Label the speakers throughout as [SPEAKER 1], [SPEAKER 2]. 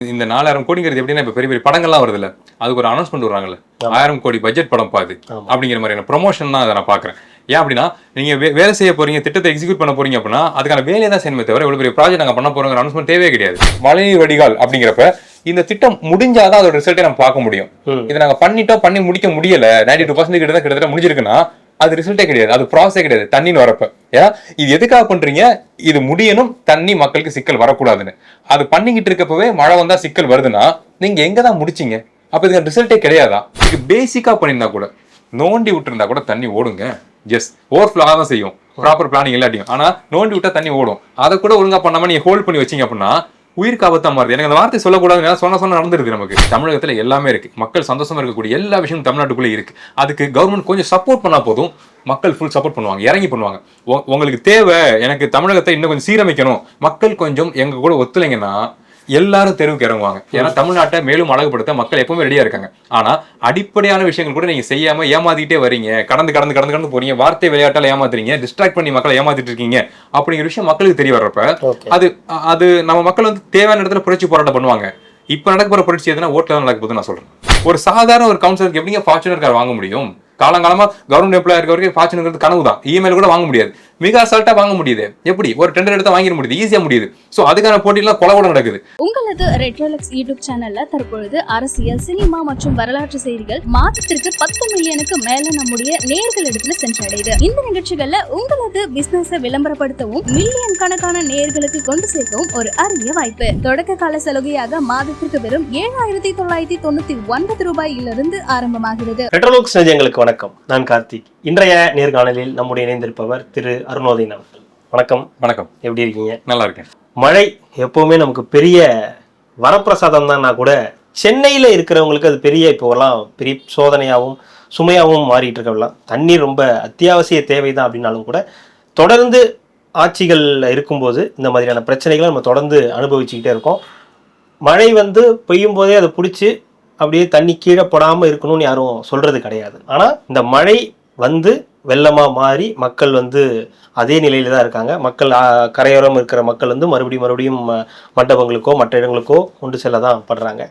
[SPEAKER 1] இந்த நாலாயிரம் கோடிங்கிறது எப்படின்னா இப்ப பெரிய பெரிய படங்கள்லாம் வருதுல்ல அதுக்கு ஒரு அனௌன்ஸ்மெண்ட் வராங்கல்ல ஆயிரம் கோடி பட்ஜெட் படம் பாது அப்படிங்கிற மாதிரியான ப்ரொமோஷன் தான் அதை நான் பாக்குறேன் ஏன் அப்படின்னா நீங்க வே- வேலை செய்ய போறீங்க திட்டத்தை எக்ஸிக்யூட் பண்ண போறீங்க அப்படின்னா அதுக்கான வேலையை தான் செய்யணுமே தவிர இவ்வளவு பெரிய ப்ராஜெக்ட் நாங்க பண்ண போறோங்கிற அனௌன்ஸ்மெண்ட் தேவையே கிடையாது. மழைநீர் வடிகால் அப்படிங்கிறப்ப இந்த திட்டம் முடிஞ்சாதான் அதோட ரிசல்ட்டை நம்ம பார்க்க முடியும். இதை நாங்க பண்ணிட்டோம் பண்ணி முடிக்க முடியல 92% டூ பர்சன்ட் கிட்ட தான் கிட்டத்தட்ட முடிஞ்சிருக்குன்னா அது ரிசல்ட்டே கிடையாது. அது ப்ராசஸே கிடையாது. தண்ணின்னு வரப்ப. ஏன்னா இது எதுக்காக பண்றீங்க இது முடியணும் தண்ணி மக்களுக்கு சிக்கல் வரக்கூடாதுன்னு. அது பண்ணிக்கிட்டு இருக்கப்பவே மழை வந்தா சிக்கல் வருதுன்னா நீங்க எங்க தான் முடிச்சீங்க? அப்ப இதுக்கு ரிசல்ட்டே கிடையாதா? இது பேசிக்கா பண்ணியிருந்தா கூட நோண்டி விட்டுருந்தா கூட தண்ணி ஓடுங்க. எஸ் ஓவர்ஃப்ளோ தான் செய்யும். ப்ராப்பர் பிளானிங் இல்லாட்டியும். ஆனா நோண்டி விட்டா தண்ணி ஓடும். அதை கூட ஒழுங்கா பண்ணாம நீங்க ஹோல்ட் பண்ணி வச்சீங்க அப்படின்னா உயிர் காபத்தா மாறுது. எனக்கு அந்த வார்த்தை சொல்லக்கூடாதுன்னு சொன்ன சொன்ன நடந்துருது நமக்கு. தமிழகத்தில் எல்லாமே இருக்கு. மக்கள் சந்தோஷமா இருக்கக்கூடிய எல்லா விஷயமும் தமிழ்நாட்டுக்குள்ளே இருக்கு. அதுக்கு கவர்மெண்ட் கொஞ்சம் சப்போர்ட் பண்ணா போதும். மக்கள் ஃபுல் சப்போர்ட் பண்ணுவாங்க. இறங்கி பண்ணுவாங்க. உங்களுக்கு தேவை. எனக்கு தமிழகத்தை இன்னும் கொஞ்சம் சீரமைக்கணும். மக்கள் கொஞ்சம் எங்க கூட ஒத்துழைங்கன்னா எல்லாரும் தெருவுக்கு இறங்குவாங்க. ஏன்னா தமிழ்நாட்டை மேலும் அழகுபடுத்த மக்கள் எப்பவுமே ரெடியா இருக்காங்க. ஆனா அடிப்படையான விஷயங்கள் கூட நீங்க செய்யாம ஏமாத்திட்டே வரீங்க கடந்து கடந்து கடந்து கடந்து போறீங்க வார்த்தை விளையாட்டால ஏமாத்துறீங்க டிஸ்ட்ராக்ட் பண்ணி மக்களை ஏமாத்திட்டு இருக்கீங்க அப்படிங்கிற விஷயம் மக்களுக்கு தெரிய வர்றப்ப. அது அது நம்ம மக்கள் வந்து தேவையான இடத்துல புரட்சி போராட்டம் பண்ணுவாங்க. இப்ப நடக்க போற புரட்சி எதுனா ஓட்டுல நடக்க போகுது நான் சொல்றேன். ஒரு சாதாரண ஒரு கவுன்சிலருக்கு எப்படிங்க ஃபார்ச்சுனர் கார் வாங்க முடியும்? காலங்காலமா கவர்மெண்ட் எம்ப்ளாயர் இருக்க வரைக்கும் ஃபார்ச்சுனர் கனவு தான் இஎம்ஐல கூட வாங்க முடியாது. மிக அசால்ட்டா வாங்க முடியுது. எப்படி? ஒரு டெண்டர் எடுத்தா வாங்கிட முடியுது. ஈஸியா முடியுது. சோ அதுக்கான போட்டியெல்லாம் கொலை கூட நடக்குது.
[SPEAKER 2] உங்களது ரெட்ரோலக்ஸ் யூடியூப் சேனல்ல தற்பொழுது அரசியல் சினிமா மற்றும் வரலாற்று செய்திகள் மாதத்திற்கு பத்து மில்லியனுக்கு மேல நம்முடைய நேர்களிடத்துல சென்றடையுது. இந்த நிகழ்ச்சிகள்ல உங்களது பிசினஸ விளம்பரப்படுத்தவும் மில்லியன் கணக்கான நேயர்களுக்கு கொண்டு சேர்க்கவும் ஒரு அரிய வாய்ப்பு. தொடக்க கால சலுகையாக மாதத்திற்கு வெறும் ஏழாயிரத்தி தொள்ளாயிரத்தி தொண்ணூத்தி ஒன்பது ரூபாயிலிருந்து ஆரம்பமாகிறது.
[SPEAKER 3] ரெட்ரோலோக்ஸ் நெஞ்சங்களுக்கு வணக்கம். நான் கார்த்திக். இன்றைய நேர்காணலில் நம்முடைய இணைந்திருப்பவர் திரு அருணோதயன் அவர்கள். வணக்கம்.
[SPEAKER 1] வணக்கம்.
[SPEAKER 3] எப்படி இருக்கீங்க?
[SPEAKER 1] நல்லா இருக்கேன்
[SPEAKER 3] மழை எப்பவுமே நமக்கு பெரிய வரப்பிரசாதம் தான்னா கூட சென்னையில் இருக்கிறவங்களுக்கு அது பெரிய இப்போலாம் பெரிய சோதனையாகவும் சுமையாகவும் மாறிட்டு இருக்கவெல்லாம் தண்ணீர் ரொம்ப அத்தியாவசிய தேவை தான் அப்படின்னாலும் கூட தொடர்ந்து ஆட்சிகளில் இருக்கும்போது இந்த மாதிரியான பிரச்சனைகளை நம்ம தொடர்ந்து அனுபவிச்சுக்கிட்டே இருக்கோம். மழை வந்து பெய்யும் போதே அதை பிடிச்சி அப்படியே தண்ணி கீழே போடாமல் இருக்கணும்னு யாரும் சொல்றது கிடையாது. ஆனால் இந்த மழை வந்து வெள்ளமாக மாறி மக்கள் வந்து அதே நிலையில் தான் இருக்காங்க. மக்கள் கரையோரம் இருக்கிற மக்கள் வந்து மறுபடியும் மறுபடியும் ம- மண்டபங்களுக்கோ மற்ற இடங்களுக்கோ கொண்டு செல்ல தான் படுறாங்க.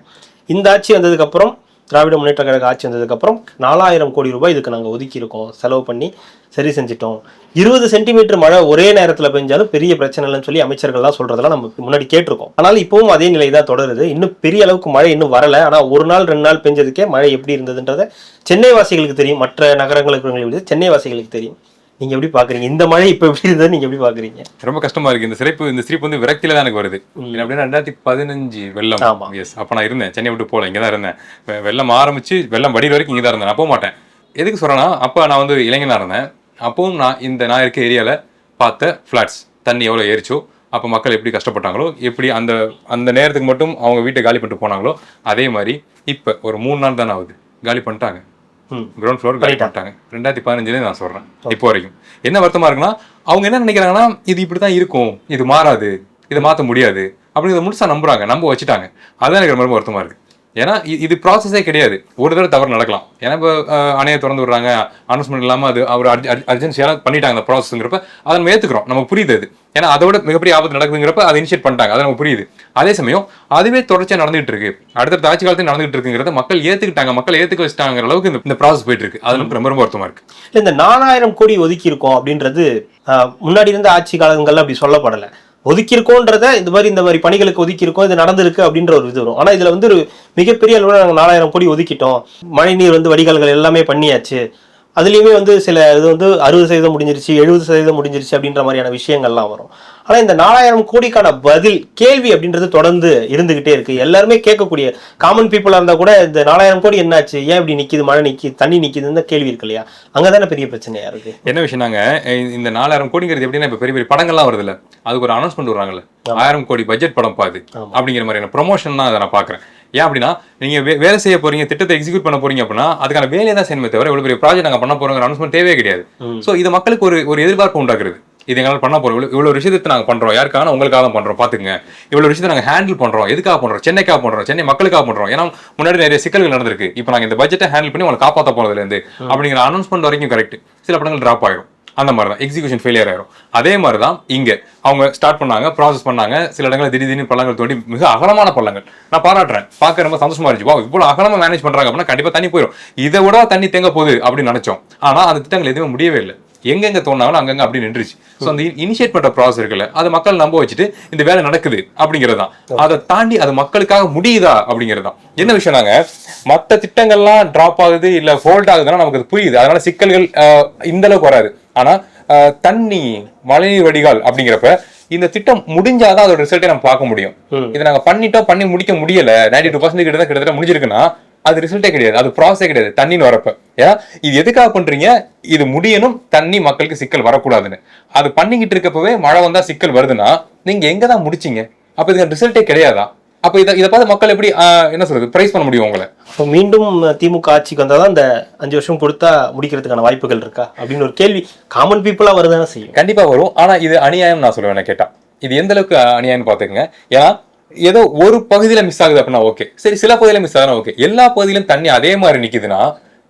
[SPEAKER 3] இந்த ஆட்சி வந்ததுக்கப்புறம் திராவிட முன்னேற்ற கழக ஆட்சி வந்ததுக்கப்புறம் நாலாயிரம் கோடி ரூபாய் இதுக்கு நாங்கள் ஒதுக்கியிருக்கோம் செலவு பண்ணி சரி செஞ்சிட்டோம். இருபது சென்டிமீட்டர் மழை ஒரே நேரத்தில் பெஞ்சாலும் பெரிய பிரச்சனை இல்லைன்னு சொல்லி அமைச்சர்கள்லாம் சொல்கிறதெல்லாம் நம்ம முன்னாடி கேட்டிருக்கோம். ஆனால் இப்பவும் அதே நிலை தான் தொடருது. இன்னும் பெரிய அளவுக்கு மழை இன்னும் வரல. ஆனால் ஒரு நாள் ரெண்டு நாள் பெஞ்சதுக்கே மழை எப்படி இருந்ததுன்றத சென்னை வாசிகளுக்கு தெரியும். மற்ற நகரங்களுக்கு சென்னை வாசிகளுக்கு தெரியும். நீங்க எப்படி பாக்குறீங்க? இந்த மழை இப்ப எப்படி இருந்தது நீங்க எப்படி பாக்குறீங்க?
[SPEAKER 1] ரொம்ப கஷ்டமா இருக்கு. இந்த சிரிப்பு இந்த சிரிப்பு வந்து விரக்தியில தான் எனக்கு வருது. அப்படின்னா ரெண்டாயிரத்தி பதினஞ்சு வெள்ளம். எஸ் அப்ப நான் இருந்தேன். சென்னை விட்டு போல இங்க தான் இருந்தேன் வெள்ளம் ஆரம்பிச்சு வெள்ளம் வடிகிற வரைக்கும் இங்க தான் இருந்தேன். நான் போக மாட்டேன். எதுக்கு சொல்றேன்னா அப்ப நான் வந்து இளைஞனா இருந்தேன். அப்பவும் நான் இந்த நான் இருக்க ஏரியால பார்த்த ஃபிளாட்ஸ் தண்ணி எவ்வளவு ஏறிச்சோ அப்ப மக்கள் எப்படி கஷ்டப்பட்டாங்களோ எப்படி அந்த அந்த நேரத்துக்கு மட்டும் அவங்க வீட்டை காலி பண்ணிட்டு போனாங்களோ அதே மாதிரி இப்ப ஒரு மூணு நாள் தானே ஆகுது. காலி பண்ணிட்டாங்க. கிரவுண்ட் ஃப்ளோர் காலி பண்ணிட்டாங்க ரெண்டாயிரத்தி பதினஞ்சுல நான் சொல்றேன். இப்போ வரைக்கும். என்ன வருத்தமா இருக்குன்னா அவங்க என்ன நினைக்கிறாங்கன்னா இது இப்படி தான் இருக்கும். இது மாறாது. இதை மாத்த முடியாது. அப்படிங்கிறத முழுசா நம்புறாங்க. நம்ப வச்சுட்டாங்க. அதுதான் எனக்கு ரொம்ப வருத்தமா இருக்கு. ஏன்னா இது ப்ராசஸே கிடையாது. ஒரு தடவை தவறு நடக்கலாம். ஏன்னா இப்போ அணையை திறந்து விடுறாங்க. அனௌன்ஸ்மெண்ட் இல்லாமல் அது அவர் அர்ஜென்சியாக பண்ணிட்டாங்க அந்த ப்ராசஸ்ங்கிறப்ப அதை நம்ம ஏற்றுக்கிறோம் நமக்கு புரியுது அது. ஏன்னா அதோட மிகப்பெரிய ஆபத்து நடக்குதுங்கிறப்ப அதை இனிஷியேட் பண்ணிட்டாங்க. அது நமக்கு புரியுது. அதே சமயம் அதுவே தொடர்ச்சியாக நடந்துகிட்டு இருக்கு. அடுத்த ஆட்சி காலத்தில் நடந்துகிட்டு இருக்குங்கிறத மக்கள் ஏற்றுக்கிட்டாங்க மக்கள் ஏற்றுக்க வச்சிட்டாங்கிற அளவுக்கு இந்த- ப்ராசஸ் போயிட்டு இருக்கு. அது நமக்கு ரொம்ப ரொம்ப வருத்தமாக இருக்கு.
[SPEAKER 3] இந்த நாலாயிரம் கோடி ஒதுக்கி இருக்கோம் அப்படின்றது முன்னாடி இருந்த ஆட்சி காலங்கள்ல அப்படி சொல்லப்படலை. ஒதுக்கியிருக்கோன்றத இந்த மாதிரி இந்த மாதிரி பணிகளுக்கு ஒதுக்கியிருக்கோம் இது நடந்திருக்கு அப்படின்ற ஒரு இது வரும். ஆனால் இதில் வந்து ஒரு மிகப்பெரிய அளவில் நாங்கள் நாலாயிரம் கோடி ஒதுக்கிட்டோம். மழை நீர் வந்து வடிகால்கள் எல்லாமே பண்ணியாச்சு. அதுலேயுமே வந்து சில இது வந்து அறுபது சதவீதம் முடிஞ்சிருச்சு எழுபது சதவீதம் முடிஞ்சிருச்சு அப்படின்ற மாதிரியான விஷயங்கள்லாம் வரும். ஆனா இந்த நாலாயிரம் கோடிக்கான பதில் கேள்வி அப்படின்றது தொடர்ந்து இருந்துகிட்டே இருக்கு. எல்லாருமே கேட்கக்கூடிய காமன் பீப்புளா இருந்தா கூட இந்த நாலாயிரம் கோடி என்னாச்சு? ஏன் இப்படி நிக்குது? மழை நிக்கி தண்ணி நிக்குதுன்னு தான் கேள்வி இருக்கு இல்லையா? அங்கதானே பெரிய பிரச்சனையா இருக்கு?
[SPEAKER 1] என்ன விஷயம்னாங்க அஹ் இந்த நாலாயிரம் கோடிங்கிறது எப்படின்னா இப்ப பெரிய பெரிய படங்கள்லாம் வருதுல்ல. அதுக்கு ஒரு அனௌன்ஸ்மெண்ட் வராங்கல்ல ஆயிரம் கோடி பட்ஜெட் படம் பாது. அப்படிங்கிற மாதிரியான ப்ரொமோஷன் தான் அதை நான் பாக்குறேன். ஏன் அப்படின்னா நீங்க வே- வேலை செய்ய போறீங்க திட்டத்தை எக்ஸிக்யூட் பண்ண போறீங்க அப்படின்னா அதுக்கான வேலையை தான் செய்யணுமே தவிர இவ்வளவு பெரிய ப்ராஜெக்ட் நாங்க பண்ண போறோங்கிற அனௌன்ஸ்மெண்ட் தேவையே கிடையாது. சோ இது மக்களுக்கு ஒரு ஒரு எதிர்பார்ப்பு உண்டாக்குறது. இது எங்களால் பண்ண போறோம் இவ்வளவு இவ்வளவு விஷயத்தை நாங்க பண்றோம். யாருக்கான உங்களுக்காக தான் பண்றோம் பாத்துக்கங்க. இவ்வளவு விஷயத்தை நாங்க ஹேண்டில் பண்றோம். எதுக்காக பண்றோம்? சென்னைக்காக பண்றோம். சென்னை மக்களுக்காக பண்றோம். ஏன்னா முன்னாடி நிறைய சிக்கல்கள் நடந்திருக்கு. இப்போ நாங்க இந்த பட்ஜெட்டை ஹேண்டில் பண்ணி உங்களை காப்பாற்ற போறதுல இருந்து அப்படிங்கிற அனௌன்ஸ்மெண்ட் வரைக்கும் கரெக்ட் சில படங்கள் டிராப் ஆயிடும் அந்த மாதிரி தான் எக்ஸிகியூஷன் ஃபெயிலியர் ஆயிரும். அதே மாதிரி தான் இங்க. அவங்க ஸ்டார்ட் பண்ணாங்க ப்ராசஸ் பண்ணாங்க. சில இடங்களில் திடீர் திடீர்னு பள்ளங்கள் தோண்டி மிக அகலமான பள்ளங்கள். நான் பாராட்டுறேன். பார்க்க ரொம்ப சந்தோஷமா இருந்துச்சு. வா இவ்வளவு அகலமாக மேனேஜ் பண்றாங்க அப்படின்னா கண்டிப்பா தண்ணி போயிடும் இதை விட தண்ணி தேங்க போகுது அப்படின்னு நினைச்சோம். ஆனா அந்த திட்டங்கள் எதுவுமே முடியவே இல்லை. எங்கெங்க தோணாலும் அங்கங்க அப்படி நின்றுச்சு. ஸோ அந்த இனிஷியேட் பண்ற ப்ராசஸ் இருக்குல்ல அது மக்கள் நம்ப வச்சுட்டு இந்த வேலை நடக்குது அப்படிங்கிறது தான் அதை தாண்டி அது மக்களுக்காக முடியுதா அப்படிங்கிறது தான் என்ன விஷயம்னாங்க மற்ற திட்டங்கள்லாம் டிராப் ஆகுது இல்ல ஹோல்ட் ஆகுதுன்னா நமக்கு அது புரியுது. அதனால சிக்கல்கள் இந்த அளவுக்கு வராது. ஆனா ஆஹ், தண்ணி மழைநீர் வடிகால் அப்படிங்கிறப்ப இந்த திட்டம் முடிஞ்சாதான் அதோட ரிசல்ட்டை நம்ம பார்க்க முடியும். இதை நாங்க பண்ணிட்டோம் பண்ணி முடிக்க முடியல 92% டூ பர்சன்ட் கிட்ட கிட்டத்தட்ட முடிஞ்சிருக்குன்னா அது ரிசல்ட்டே கிடையாது. அது ப்ராசஸே கிடையாது தண்ணின்னு வரப்ப. ஏன்னா இது எதுக்காக பண்றீங்க? இது முடியணும் தண்ணி மக்களுக்கு சிக்கல் வரக்கூடாதுன்னு. அது பண்ணிக்கிட்டு இருக்கப்பவே மழை வந்தா சிக்கல் வருதுன்னா நீங்க எங்க தான் முடிச்சீங்க? அப்ப இதுக்கு ரிசல்ட்டே கிடையாதா? அப்ப இதை இதை பார்த்து மக்கள் எப்படி என்ன சொல்றது பிரைஸ் பண்ண முடியும் உங்களை?
[SPEAKER 3] இப்போ மீண்டும் திமுக ஆட்சிக்கு வந்தால் தான் இந்த அஞ்சு வருஷம் கொடுத்தா முடிக்கிறதுக்கான வாய்ப்புகள் இருக்கா? அப்படின்னு ஒரு கேள்வி காமன் பீப்புளா வரதானே செய்யும்.
[SPEAKER 1] கண்டிப்பா வரும். ஆனா இது அநியாயம் நான் சொல்லுவேன் என்ன கேட்டா. இது எந்த அளவுக்கு அநியாயம்னு பாத்துக்கங்க ஏன்னா ஏதோ ஒரு பகுதியில மிஸ் ஆகுது அப்படின்னா ஓகே சரி சில பகுதியில மிஸ் ஆகுதுன்னா ஓகே எல்லா பகுதியிலும் தண்ணி அதே மாதிரி நிக்குதுன்னா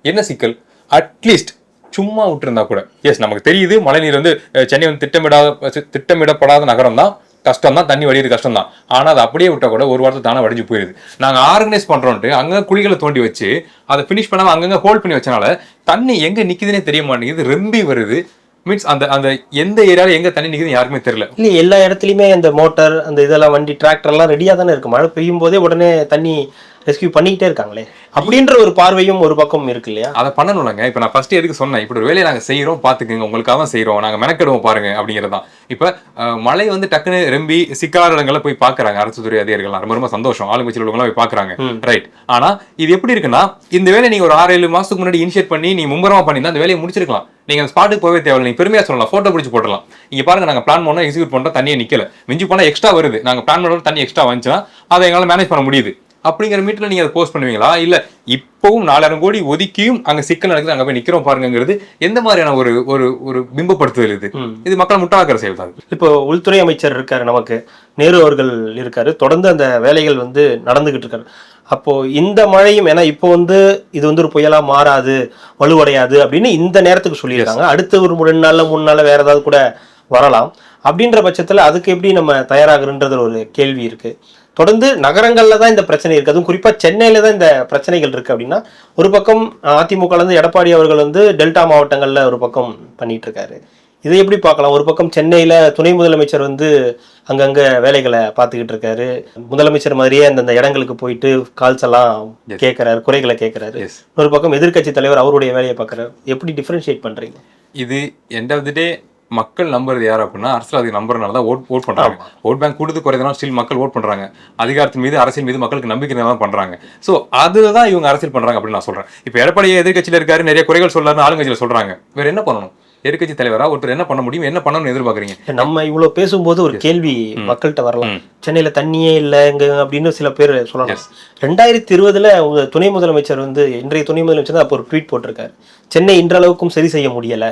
[SPEAKER 1] என்ன சிக்கல்? அட்லீஸ்ட் சும்மா விட்டுருந்தா கூட. எஸ் நமக்கு தெரியுது மழைநீர் வந்து சென்னை வந்து திட்டமிடாத திட்டமிடப்படாத நகரம் தான் கஷ்டம் தான் தண்ணி வடிகிறது கஷ்டம் தான் ஆனால் அதை அப்படியே விட்டால் கூட ஒரு வாரத்தை தானே வடிஞ்சு போயிருது. நாங்கள் ஆர்கனைஸ் பண்ணுறோன்ட்டு அங்கே குழிகளை தோண்டி வச்சு அதை ஃபினிஷ் பண்ணாம அங்கங்கே ஹோல்ட் பண்ணி வச்சனால தண்ணி எங்கே நிற்குதுன்னே தெரிய மாட்டேங்குது ரெம்பி வருது. மீன்ஸ் அந்த அந்த எந்த ஏரியாவில் எங்கே தண்ணி நிற்குது யாருக்குமே தெரியல.
[SPEAKER 3] இல்லை எல்லா இடத்துலையுமே அந்த மோட்டார் அந்த இதெல்லாம் வண்டி டிராக்டர்லாம் ரெடியாக தானே இருக்கு. மழை பெய்யும் போதே உடனே தண்ணி ரெஸ்கியூ பண்ணிக்கிட்டே இருக்காங்களே? அப்படின்ற ஒரு பார்வையும் ஒரு பக்கம் இருக்கு இல்லையா?
[SPEAKER 1] அதை பண்ணணும்லங்க. இப்போ நான் ஃபர்ஸ்ட் எதுக்கு சொன்னேன்? இப்படி ஒரு வேலையை நாங்க செய்றோம் பாத்துக்கோங்க. உங்களுக்காக தான் செய்றோம். நாங்க மெனக்கெடுவோம் பாருங்க அப்படிங்கிறது தான். இப்போ மழை வந்து டக்குன்னு ரெம்பி சிக்கலான இடங்கள்ல போய் பாக்குறாங்க. அரசு துறை அதிகாரிகள் ரொம்ப ரொம்ப சந்தோஷம். ஆளுங்கட்சியில் உள்ளவங்களாம் போய் பாக்குறாங்க. ரைட் ஆனா இது எப்படி இருக்குன்னா இந்த வேலையை நீங்க ஒரு ஆறு ஏழு மாசத்துக்கு முன்னாடி இனிஷியேட் பண்ணி நீ மும்பரமா பண்ணியிருந்தா அந்த வேலையை முடிச்சிருக்கலாம். நீங்க அந்த ஸ்பாட்டுக்கு போகவே தேவையில்லை. நீங்க பெருமையா சொல்லலாம். போட்டோ பிடிச்சி போட்டுடலாம். இங்க பாருங்க நாங்க பிளான் பண்ணோம் எக்ஸிக்யூட் பண்றோம் தண்ணியே நிக்கல. மிஞ்சி போனா எக்ஸ்ட்ரா வருது. நாங்க பிளான் பண்ணோம் தண்ணி எக்ஸ்ட்ரா வந்துச்சுன்னா அதை எங்களால மேனேஜ் பண்ண முடியுது. அப்படிங்கிற மீட்டர்ல நீங்க அதை போஸ்ட் பண்ணுவீங்களா? இல்ல இப்பவும் நாலாயிரம் கோடி ஒதுக்கியும் அங்க சிக்கல் நடக்குது அங்க போய் நிக்கிறோம் பாருங்கிறது எந்த மாதிரியான ஒரு ஒரு ஒரு பிம்பப்படுத்துதல் இது? இது மக்களை முட்டாளாக்கிற செயல் தான்.
[SPEAKER 3] இப்போ உள்துறை அமைச்சர் இருக்காரு நமக்கு. நேரு அவர்கள் இருக்காரு. தொடர்ந்து அந்த வேலைகள் வந்து நடந்துகிட்டு இருக்காரு அப்போ இந்த மழையும் ஏன்னா இப்போ வந்து இது வந்து ஒரு புயலா மாறாது வலுவடையாது அப்படின்னு இந்த நேரத்துக்கு சொல்லியிருக்காங்க. அடுத்த ஒரு ரெண்டு நாள்ல மூணு நாள்ல வேற ஏதாவது கூட வரலாம். அப்படின்ற பட்சத்துல அதுக்கு எப்படி நம்ம தயாராகுறன்றது ஒரு கேள்வி இருக்கு. தொடர்ந்து நகரங்கள்ல தான் இந்த பிரச்சனை இருக்கு. அதுவும் குறிப்பா சென்னையில தான் இந்த பிரச்சனைகள் இருக்கு அப்படின்னா ஒரு பக்கம் அதிமுக ல இருந்து எடப்பாடி அவர்கள் வந்து டெல்டா மாவட்டங்கள்ல ஒரு பக்கம் பண்ணிட்டு இருக்காரு. இதை எப்படி பார்க்கலாம்? ஒரு பக்கம் சென்னையில துணை முதலமைச்சர் வந்து அங்கங்க வேலைகளை பார்த்துக்கிட்டு இருக்காரு. முதலமைச்சர் மாதிரியே அந்தந்த இடங்களுக்கு போயிட்டு கால்ஸ் எல்லாம் கேட்கறாரு குறைகளை கேட்கறாரு. ஒரு பக்கம் எதிர்க்கட்சி தலைவர் அவருடைய வேலையை பார்க்கறாரு. எப்படி டிஃபரன்ஷியேட் பண்றீங்க?
[SPEAKER 1] இது எண்ட் ஆஃப் தி டே மக்கள் நம்புறது யார் அப்படின்னா அரசியல் நம்புறதுனால தான் ஓட் ஓட் பண்றாங்க. ஓட் பேங்க் கூடுது குறையதுனா ஸ்டில் மக்கள் ஓட் பண்றாங்க. அதிகாரத்தின் மீது அரசியல் மீது மக்களுக்கு நம்பிக்கை தான் பண்றாங்க. சோ அதுதான் இவங்க அரசியல் பண்றாங்க அப்படின்னு நான் சொல்றேன். இப்போ எடப்பாடி எதிர்க்கட்சியில இருக்காரு நிறைய குறைகள் சொல்றாருன்னு ஆளுங்கட்சியில சொல்றாங்க. வேற என்ன பண்ணணும்? எதிர்க்கட்சி தலைவரா ஒருத்தர் என்ன பண்ண முடியும்? என்ன பண்ணணும்னு எதிர்பார்க்கறீங்க?
[SPEAKER 3] நம்ம இவ்வளவு பேசும்போது ஒரு கேள்வி மக்கள்கிட்ட வரலாம். சென்னையில தண்ணியே இல்லை இங்க அப்படின்னு சில பேர் சொல்லலாம். ரெண்டாயிரத்தி இருபதுல உங்க துணை முதலமைச்சர் வந்து இன்றைய துணை முதலமைச்சர் அப்போ ஒரு ட்வீட் போட்டிருக்காரு. சென்னை இன்றளவுக்கும் சரி செய்ய முடியல.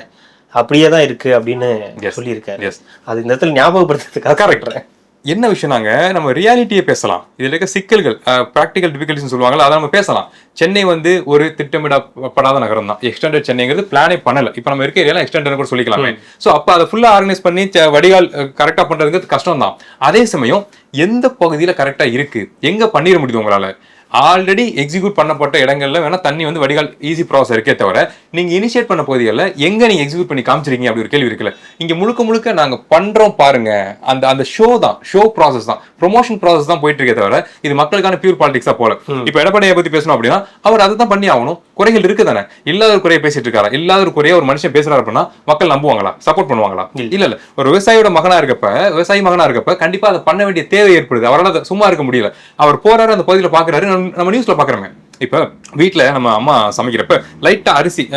[SPEAKER 3] அப்படியே தான் இருக்கு அப்படின்னு. சொல்லியிருக்காரு. அது இந்த இடத்துல ஞாபகப்படுத்துறதுக்காக கரெக்ட்
[SPEAKER 1] என்ன விஷயம்னாங்க நம்ம ரியாலிட்டியை பேசலாம். இதுல இருக்க சிக்கல்கள் ப்ராக்டிக்கல் டிஃபிகல்ட்டிஸ் சொல்லுவாங்கல்ல அதை நம்ம பேசலாம். சென்னை வந்து ஒரு திட்டமிடப்படாத நகரம் தான். எக்ஸ்டெண்டட் சென்னைங்கிறது பிளானே பண்ணல. இப்போ நம்ம இருக்க ஏரியால எக்ஸ்டெண்டட் கூட சொல்லிக்கலாமே. ஸோ அப்போ அதை ஃபுல்லா ஆர்கனைஸ் பண்ணி வடிகால் கரெக்டாக பண்றதுங்கிறது கஷ்டம் தான் அதே சமயம் எந்த பகுதியில கரெக்டா இருக்கு? எங்க பண்ணிட முடியுது உங்களால? ஆல்ரெடி எக்ஸிக்யூட் பண்ணப்பட்ட இடங்கள்ல வேணா தண்ணி வந்து வடிகால் ஈஸி ப்ராசஸ் இருக்கே தவிர நீங்க இனிஷியேட் பண்ண பகுதிகளில் எங்க நீங்க எக்ஸிக்யூட் பண்ணி காமிச்சிருக்கீங்க அப்படி ஒரு கேள்வி இருக்குல்ல. இங்க முழுக்க முழுக்க நாங்க பண்றோம் பாருங்க. அந்த அந்த ஷோ தான் ஷோ ப்ராசஸ் தான். ப்ரொமோஷன் ப்ராசஸ் தான் போயிட்டு இருக்கே தவிர இது மக்களுக்கான பியூர் பாலிடிக்ஸா போல இப்போ எடப்பாடியை பத்தி பேசணும் அப்படின்னா அவர் அதை தான் பண்ணி ஆகணும். குறைகள் இருக்கு தானே. இல்லாத ஒரு குறையை பேசிட்டு இருக்காரா? இல்லாத ஒரு குறைய ஒரு மனுஷன் பேசுறாரு அப்படின்னா மக்கள் நம்புவாங்களா? சப்போர்ட் பண்ணுவாங்களா? இல்ல இல்ல. ஒரு விவசாயியோட மகனா இருக்கப்ப விவசாயி மகனா இருக்கப்ப கண்டிப்பா அதை பண்ண வேண்டிய தேவை ஏற்படுது. அவரால் அதை சும்மா இருக்க முடியல. அவர் போறாரு அந்த பகுதியில பாக்குறாரு நம்ம- நியூஸில் நியூஸ்ல பாக்குறோமே இப்ப நம்ம அம்மா சமைக்கிறப்ப லைட்டாக அரிசி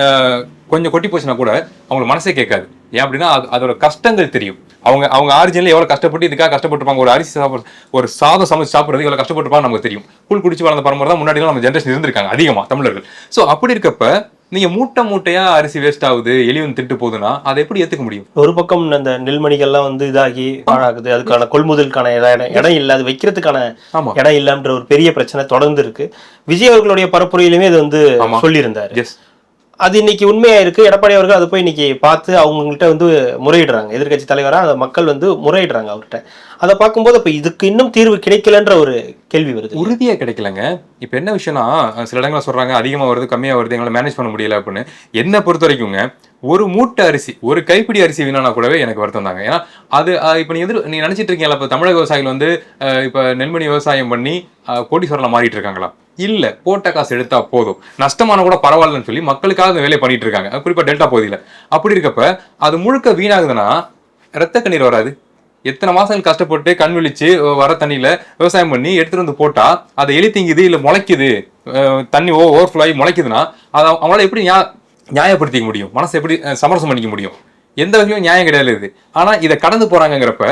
[SPEAKER 1] கொஞ்சம் கொட்டி போச்சுன்னா கூட அவங்களுக்கு மனசே கேட்காது. ஏன் அப்படின்னா அது அதோட கஷ்டங்கள் தெரியும். அவங்க அவங்க ஆரிஜினில் எவ்வளோ கஷ்டப்பட்டு இதுக்காக கஷ்டப்பட்டுருப்பாங்க. ஒரு அரிசி சாப்பிட ஒரு சாதம் சமைச்சு சாப்பிடுறது எவ்வளோ கஷ்டப்பட்டுருப்பாங்க நமக்கு தெரியும். கூழ் குடிச்சு வளர்ந்த பரம்பரை தான் முன்னாடி நம்ம ஜென்ரேஷன் இருந்திருக்காங்க அதிகமாக தமிழர்கள். ஸோ அப்படி இருக்கப்ப நீங்க மூட்டை மூட்டையா அரிசி வேஸ்ட் ஆகுது எலி வந்து திட்டு போகுதுன்னா அதை எப்படி ஏத்துக்க முடியும்
[SPEAKER 3] ஒரு பக்கம் அந்த நெல்மணிகள்லாம் வந்து இதாகி பாழாகுது அதுக்கான கொள்முதலுக்கான இடம் இல்லை அது வைக்கிறதுக்கான. இடம் இல்லைன்ற ஒரு பெரிய பிரச்சனை தொடர்ந்து இருக்கு விஜய் அவர்களுடைய பரப்புரையிலுமே இது வந்து. சொல்லியிருந்தாரு அது இன்னைக்கு உண்மையா இருக்கு? எடப்பாடி அவர்கள் அதை போய் இன்னைக்கு பார்த்து அவங்கள்ட்ட வந்து முறையிடுறாங்க. எதிர்க்கட்சி தலைவராக அந்த மக்கள் வந்து முறையிடுறாங்க அவர்கிட்ட. அதை பார்க்கும்போது இப்போ இதுக்கு இன்னும் தீர்வு கிடைக்கலன்ற ஒரு கேள்வி வருது.
[SPEAKER 1] உறுதியாக கிடைக்கலங்க. இப்போ என்ன விஷயம்னா சில இடங்களில் சொல்கிறாங்க அதிகமாக வருது கம்மியாக வருது எங்களை மேனேஜ் பண்ண முடியல அப்படின்னு. என்ன பொறுத்த வரைக்குங்க ஒரு மூட்டை அரிசி ஒரு கைப்பிடி அரிசி வீணானா கூடவே எனக்கு வருத்தம் தாங்க. ஏன்னா அது இப்போ நீ எதிர் நீ நினச்சிட்டு இருக்கீங்களா இப்போ தமிழக விவசாயிகள் வந்து இப்போ நெல்மணி விவசாயம் பண்ணி அஹ், கோடீஸ்வரலாம் மாறிட்டு இருக்காங்களா? இல்லை போட்ட காசு எடுத்தா போதும். நஷ்டமான கூட பரவாயில்லன்னு சொல்லி மக்களுக்காக அந்த வேலையை பண்ணிட்டு இருக்காங்க. குறிப்பாக டெல்டா பகுதியில். அப்படி இருக்கப்ப அது முழுக்க வீணாகுதுன்னா ரத்த கண்ணீர் வராது. எத்தனை மாசங்கள் கஷ்டப்பட்டு கண் விழிச்சு வர தண்ணியில விவசாயம் பண்ணி எடுத்துட்டு வந்து போட்டா அதை எலி திங்குது இல்லை முளைக்குது தண்ணி ஓ ஓவர் ஆகி முளைக்குதுன்னா அதை அவங்களால எப்படி நியா- நியாயப்படுத்திக்க முடியும்? மனசை எப்படி சமரசம் பண்ணிக்க முடியும்? எந்த வகையிலும் நியாயம் கிடையாது இது. ஆனா இதை கடந்து போறாங்கங்கிறப்ப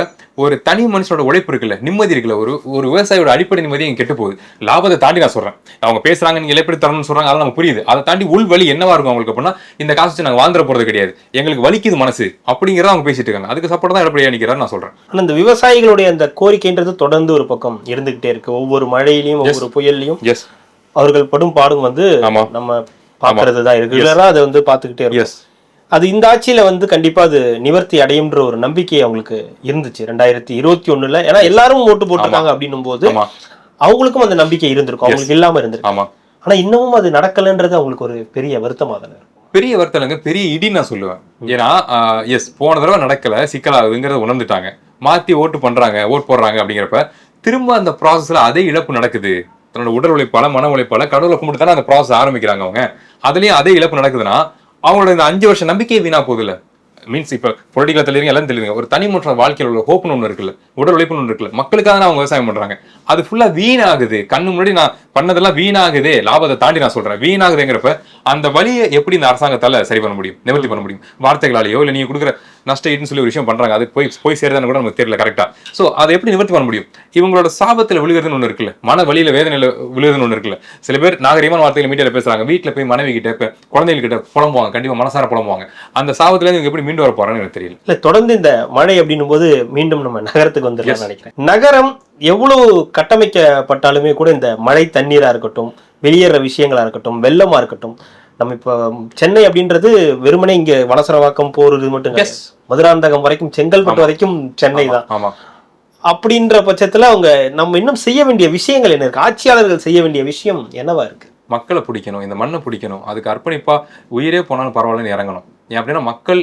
[SPEAKER 1] ஒரு தனி மனுஷனோட உழைப்பு இருக்குல்ல நிம்மதி இருக்குல்ல ஒரு ஒரு விவசாயியோட அடிப்படை நிம்மதி இங்க கெட்டு போகுது. லாபத்தை தாண்டி நான் சொல்றேன். அவங்க பேசுறாங்க நீங்க எப்படி தரணும்னு சொல்றாங்க அதெல்லாம் நமக்கு புரியுது. அதை தாண்டி உள் வழி என்னவா இருக்கும் அவங்களுக்கு அப்படின்னா இந்த காசு வச்சு நாங்க வாழ்ந்துட போறது கிடையாது. எங்களுக்கு வலிக்குது மனசு அப்படிங்கிறத அவங்க பேசிட்டு இருக்காங்க. அதுக்கு சப்போர்ட் தான் எடப்பாடி நிக்கிறாரு நான் சொல்றேன்.
[SPEAKER 3] ஆனா இந்த விவசாயிகளுடைய அந்த கோரிக்கைன்றது தொடர்ந்து ஒரு பக்கம் இருந்துகிட்டே இருக்கு. ஒவ்வொரு மழையிலையும் ஒவ்வொரு புயல்லையும்
[SPEAKER 1] எஸ்
[SPEAKER 3] அவர்கள் படும் பாடும் வந்து நம்ம பாக்குறது தான் இருக்கு. ரெகுலரா அதை வந்து பார்த்துக்கிட்டே இருக்கும்.
[SPEAKER 1] எஸ்
[SPEAKER 3] அது இந்த ஆட்சியில வந்து கண்டிப்பா அது நிவர்த்தி அடையும்ன்ற ஒரு நம்பிக்கை அவங்களுக்கு இருந்துச்சு. ரெண்டாயிரத்தி இருபத்தி ஒண்ணுல. ஏன்னா எல்லாரும் ஓட்டு போட்டிருக்காங்க அப்படின்னும் போது அவங்களுக்கும் அந்த நம்பிக்கை இருந்திருக்கும். அவங்களுக்கு இல்லாம இருந்திருக்கு.
[SPEAKER 1] ஆமா.
[SPEAKER 3] ஆனா இன்னமும் அது நடக்கலன்றது அவங்களுக்கு ஒரு பெரிய வருத்தமா தானே.
[SPEAKER 1] பெரிய வருத்தலைங்க பெரிய இடி நான் சொல்லுவேன். ஏன்னா எஸ் போன தடவை நடக்கல. சிக்கலாகுதுங்கிறத உணர்ந்துட்டாங்க. மாத்தி ஓட்டு பண்றாங்க ஓட்டு போடுறாங்க அப்படிங்கிறப்ப திரும்ப அந்த ப்ராசஸ்ல அதே இழப்பு நடக்குது. தன்னோட உடல் உழைப்பால மன உழைப்பால கடவுளை கும்பிட்டு தானே அந்த ப்ராசஸ் ஆரம்பிக்கிறாங்க அவங்க. அதுலயும் அதே இழப்பு நடக்குதுன்னா அவங்களோட இந்த அஞ்சு வருஷம் நம்பிக்கையே வீணா போகுதுல்ல. மீன்ஸ் இப்போ பொலிட்டிக்கல் தெரியுங்க எல்லாம் தெரியுங்க ஒரு தனி மனுஷன் வாழ்க்கையில் உள்ள ஹோப்னு ஒன்று இருக்குல்ல. உடல் உழைப்புன்னு ஒன்று இருக்குல்ல. மக்களுக்காக தான் அவங்க விவசாயம் பண்ணுறாங்க அது ஃபுல்லாக வீணாகுது. கண்ணு முன்னாடி நான் பண்ணதெல்லாம் வீணாகுது. லாபத்தை தாண்டி நான் சொல்கிறேன் வீணாகுதுங்கிறப்ப அந்த வழியை எப்படி இந்த அரசாங்கத்தால சரி பண்ண முடியும்? நிவர்த்தி பண்ண முடியும்? வார்த்தைகளாலேயோ இல்ல நீங்க கொடுக்குற நஷ்ட ஈடுன்னு சொல்லி ஒரு விஷயம் பண்றாங்க. அது போய் போய் சேருதான்னு கூட நமக்கு தெரியல கரெக்டா சோ அதை எப்படி நிவர்த்தி பண்ண முடியும்? இவங்களோட சாபத்துல விழுகிறதுன்னு ஒண்ணு இருக்குல்ல. மன வழியில வேதனையில விழுகிறதுன்னு ஒண்ணு இருக்குல்ல. சில பேர் நாகரிகமான வார்த்தைகள் மீடியால பேசுறாங்க. வீட்டுல போய் மனைவி கிட்ட இப்ப குழந்தைகள் கிட்ட புலம்புவாங்க. கண்டிப்பா மனசார புலம்புவாங்க. அந்த சாபத்துல இருந்து இவங்க எப்படி மீண்டு வர போறாங்கன்னு எனக்கு தெரியல.
[SPEAKER 3] இல்ல தொடர்ந்து இந்த மழை அப்படின்னும் போது மீண்டும் நம்ம நகரத்துக்கு வந்துடலாம் நினைக்கிறேன். நகரம் எவ்வளவு கட்டமைக்கப்பட்டாலுமே கூட இந்த மழை தண்ணீரா இருக்கட்டும் வெளியேற விஷயங்களா இருக்கட்டும் வெள்ளமா இருக்கட்டும் நம்ம இப்ப சென்னை அப்படின்றது வெறுமனே இங்க வலசரவாக்கம் போறது மட்டும் கிடையாது. மதுராந்தகம் வரைக்கும் செங்கல்பட்டு வரைக்கும் சென்னை தான்.
[SPEAKER 1] ஆமா.
[SPEAKER 3] அப்படின்ற பட்சத்துல அவங்க நம்ம இன்னும் செய்ய வேண்டிய விஷயங்கள் என்ன இருக்கு? ஆட்சியாளர்கள் செய்ய வேண்டிய விஷயம் என்னவா இருக்கு?
[SPEAKER 1] மக்களை பிடிக்கணும் இந்த மண்ணை பிடிக்கணும். அதுக்கு அர்ப்பணிப்பா உயிரே போனாலும் பரவாயில்லன்னு இறங்கணும். ஏன் அப்படின்னா மக்கள்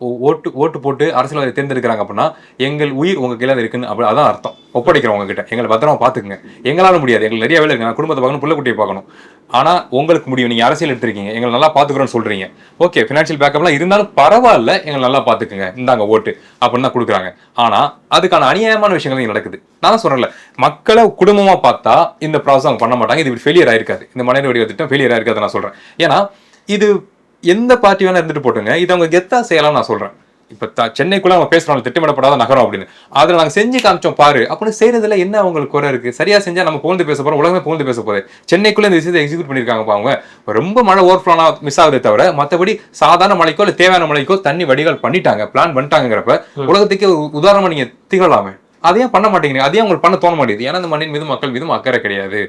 [SPEAKER 1] ஓட்டு ஓட்டு போட்டு அரசியல்வாதி தேர்ந்தெடுக்கிறாங்க அப்படின்னா எங்கள் உயிர் உங்க கையில இருக்குன்னு அப்படி அதான் அர்த்தம். ஒப்படைக்கிறோம் உங்ககிட்ட. எங்களை பத்திரமா பார்த்துக்குங்க. எங்களால முடியாது. எங்களுக்கு நிறைய வேலை இருக்கு. நான் குடும்பத்தை பார்க்கணும் பிள்ளை பார்க்கணும். ஆனா உங்களுக்கு முடியும். நீங்க அரசியல் எடுத்திருக்கீங்க. எங்களை நல்லா பாத்துக்கிறோம்னு சொல்றீங்க. ஓகே பினான்சியல் பேக்கப்லாம் இருந்தாலும் பரவாயில்ல. எங்களை நல்லா பார்த்துக்குங்க. இந்தாங்க ஓட்டு. அப்படின்னு தான் கொடுக்குறாங்க. ஆனா அதுக்கான அநியாயமான விஷயங்கள் நடக்குது. நான் தான் சொல்றேன்ல மக்களை குடும்பமா பார்த்தா இந்த ப்ராசஸ் அவங்க பண்ண மாட்டாங்க. இது ஃபெயிலியர் ஆயிருக்காது. இந்த மனித வடிவ திட்டம் ஃபெயிலியர் ஆயிருக்காது நான் சொல்றேன். ஏன்னா இது எந்த பார்ட்டி வேணா இருந்துட்டு போட்டுங்க. இது அவங்க கெத்தா செய்யலாம் நான் சொல்றேன். இப்ப த- சென்னைக்குள்ள அவங்க பேசுறோம் திட்டமிடப்படாத நகரம் அப்படின்னு. அதுல நாங்க செஞ்சு காமிச்சோம் பாரு. அப்படின்னு செய்யறதுல என்ன அவங்களுக்கு குறை இருக்கு? சரியா செஞ்சா நம்ம புகழ்ந்து பேச போறோம் உலகமே புகழ்ந்து பேச போகுது. சென்னைக்குள்ள இந்த விஷயத்தை எக்ஸிக்யூட் பண்ணிருக்காங்க அவங்க ரொம்ப மழை ஓவர் மிஸ் ஆகுதே தவிர மத்தபடி சாதாரண மழைக்கோ இல்ல தேவையான மழைக்கோ தண்ணி வடிகால் பண்ணிட்டாங்க பிளான் பண்ணிட்டாங்கிறப்ப உலகத்துக்கே ஒரு உதாரணமா நீங்க திகழலாமே. அதையும் பண்ண மாட்டேங்கிறீங்க. அதையும் உங்களுக்கு பண்ண தோண மாட்டேங்குது. ஏன்னா இந்த மண்ணின் மீது மக்கள் மீதும் அக்கறை கிடையாது.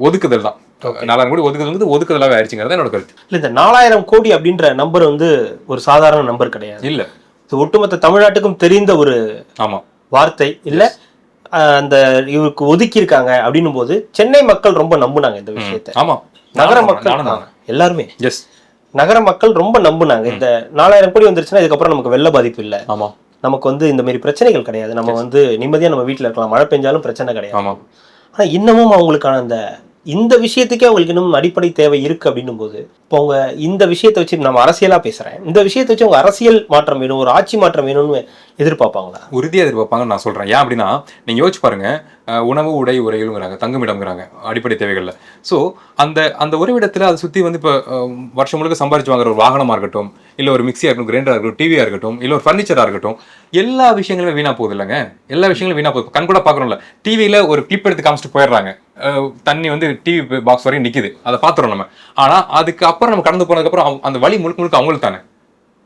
[SPEAKER 1] ஒதுக்குதல் தான். நாலாயிரம் கோடி ஒதுக்குதல் ஒதுக்குதலாவே ஆயிடுச்சுங்கிறது என்னோட கருத்து.
[SPEAKER 3] இல்ல இந்த நாலாயிரம் கோடி அப்படின்ற நம்பர் வந்து ஒரு சாதாரண நம்பர் கிடையாது.
[SPEAKER 1] இல்ல.
[SPEAKER 3] இது ஒட்டுமொத்த தமிழ்நாட்டுக்கும் தெரிந்த ஒரு
[SPEAKER 1] ஆமா.
[SPEAKER 3] வார்த்தை. இல்ல அந்த இவருக்கு ஒதுக்கி இருக்காங்க அப்படின்னும் போது சென்னை மக்கள் ரொம்ப நம்புனாங்க இந்த விஷயத்தை.
[SPEAKER 1] ஆமா.
[SPEAKER 3] நகர மக்கள் எல்லாருமே.
[SPEAKER 1] எஸ்
[SPEAKER 3] நகர மக்கள் ரொம்ப நம்புனாங்க. இந்த நாலாயிரம் கோடி வந்துருச்சுன்னா இதுக்கப்புறம் நமக்கு வெள்ள பாதிப்பு இல்ல.
[SPEAKER 1] ஆமா.
[SPEAKER 3] நமக்கு வந்து இந்த மாதிரி பிரச்சனைகள் கிடையாது. நம்ம வந்து நிம்மதியா நம்ம வீட்ல இருக்கலாம். மழை பெஞ்சாலும் பிரச்சனை கிடையாது. ஆனா இன்னமும் அவங்களுக்கான அந்த இந்த விஷயத்துக்கே அவங்களுக்கு இன்னும் அடிப்படை தேவை இருக்கு அப்படின்னும் போது இப்போ அவங்க இந்த விஷயத்தை வச்சு நம்ம அரசியலா பேசுறேன். இந்த விஷயத்தை வச்சு அவங்க அரசியல் மாற்றம் வேணும் ஒரு ஆட்சி மாற்றம் வேணும்னு எதிர்பார்ப்பாங்களா?
[SPEAKER 1] உறுதியாக எதிர்பார்ப்பாங்கன்னு நான் சொல்கிறேன் ஏன் அப்படின்னா நீங்கள் யோசிச்சு பாருங்க. உணவு உடை உரைகளுங்கிறாங்க தங்குமிடம்ங்கிறாங்க அடிப்படை தேவைகளில். ஸோ அந்த அந்த உறைவிடத்தில் அதை சுற்றி வந்து இப்போ வருஷம் முழுக்க சம்பாரிச்சு வாங்குற ஒரு வாகனமாக இருக்கட்டும் இல்லை ஒரு மிக்சியாக இருக்கட்டும் கிரைண்டராக இருக்கட்டும் டிவியாக இருக்கட்டும் இல்லை ஒரு ஃபர்னிச்சராக இருக்கட்டும் எல்லா விஷயங்களுமே வீணாக போகுது இல்லைங்க? எல்லா விஷயங்களும் வீணாக போகுது. கண் கூட பாக்குறோம்ல டிவியில் ஒரு கிளிப் எடுத்து காமிச்சிட்டு போயிடுறாங்க. தண்ணி வந்து டிவி பாக்ஸ் வரையும் நிற்கிது அதை பார்த்துறோம் நம்ம. ஆனால் அதுக்கு அப்புறம் நம்ம கடந்து போனதுக்கப்புறம் அந்த வழி முழுக்க முழுக்க அவங்களுக்கு தானே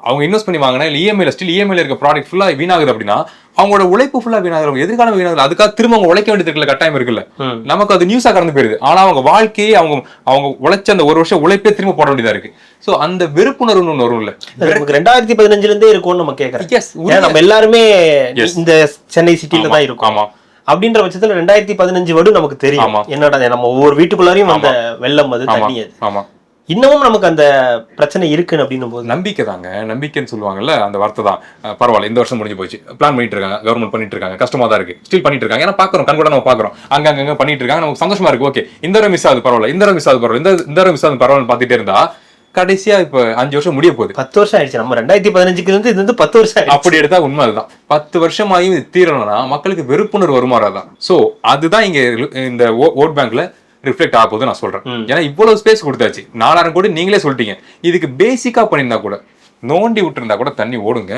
[SPEAKER 1] அவங்க இன்வெஸ்ட் பண்ணி வாங்கினா இல்லை இஎம்ஐல ஸ்டில் இஎம்ஐல இருக்க ப்ராடக்ட் ஃபுல்லா வீணாகுது அப்படின்னா அவங்களோட உழைப்பு ஃபுல்லா வீணாகுது. அவங்க எதிர்காலம் வீணாகுது. அதுக்காக திரும்ப அவங்க உழைக்க வேண்டியது இருக்குல்ல கட்டாயம் இருக்குல்ல. நமக்கு அது நியூஸா கடந்து போயிருது. ஆனா அவங்க வாழ்க்கையே அவங்க அவங்க உழைச்ச அந்த ஒரு வருஷம் உழைப்பே திரும்ப போட வேண்டியதா இருக்கு. சோ அந்த வெறுப்புணர்வுன்னு ஒண்ணு வரும்ல.
[SPEAKER 3] நமக்கு ரெண்டாயிரத்தி பதினஞ்சுல இருந்தே இருக்கும்னு நம்ம ஏன்னா நம்ம எல்லாருமே. இந்த சென்னை சிட்டில தான் இருக்கோம்.
[SPEAKER 1] ஆமா.
[SPEAKER 3] அப்படின்ற பட்சத்துல ரெண்டாயிரத்தி பதினஞ்சு வடு நமக்கு தெரியும். என்னடா நம்ம ஒவ்வொரு வீட்டுக்குள்ளாரையும் அந்த வெள்ளம் அது தண்ணி அது.
[SPEAKER 1] ஆமா.
[SPEAKER 3] இன்னமும் நமக்கு அந்த பிரச்சனை இருக்குன்னு அப்படின்னும் போது
[SPEAKER 1] நம்பிக்கை தாங்க நம்பிக்கைன்னு சொல்லுவாங்கல்ல அந்த வார்த்தை தான் பரவாயில்ல இந்த வருஷம் முடிஞ்சு போச்சு. பிளான் பண்ணிட்டு இருக்காங்க கவர்மெண்ட் பண்ணிட்டு இருக்காங்க கஷ்டமா தான் இருக்கு. ஸ்டில் பண்ணிட்டு இருக்காங்க ஏன்னா பாக்குறோம். கண் கூட நம்ம பாக்குறோம். அங்க அங்க அங்க பண்ணிட்டு இருக்காங்க நமக்கு சந்தோஷமா இருக்கு. ஓகே இந்த தடவை மிஸ் ஆகுது பரவாயில்ல. இந்த தடவை மிஸ் ஆகுது பரவாயில்ல. இந்த தடவை மிஸ் ஆகுது பரவாயில்ல பார்த்துட்டே இருந்தா கடைசியா இப்ப அஞ்சு வருஷம் முடிய போகுது.
[SPEAKER 3] பத்து வருஷம் ஆயிடுச்சு. நம்ம ரெண்டாயிரத்தி பதினஞ்சுக்கு இருந்து இது வந்து பத்து வருஷம்
[SPEAKER 1] அப்படி எடுத்தா உண்மை அதுதான். பத்து வருஷமாயும் இது தீரணும்னா மக்களுக்கு வெறுப்புணர்வு வருமாறாதான் சோ அதுதான் இங்க இந்த ஓட் பேங்க்ல ரிஃப்ளெக்ட் ஆக போகுது நான் சொல்றேன். ஏன்னா இவ்வளவு ஸ்பேஸ் கொடுத்தாச்சு. நாலாயிரம் கோடி நீங்களே சொல்லிட்டீங்க. இதுக்கு பேசிக்கா பண்ணியிருந்தா கூட நோண்டி விட்டுருந்தா கூட தண்ணி ஓடுங்க.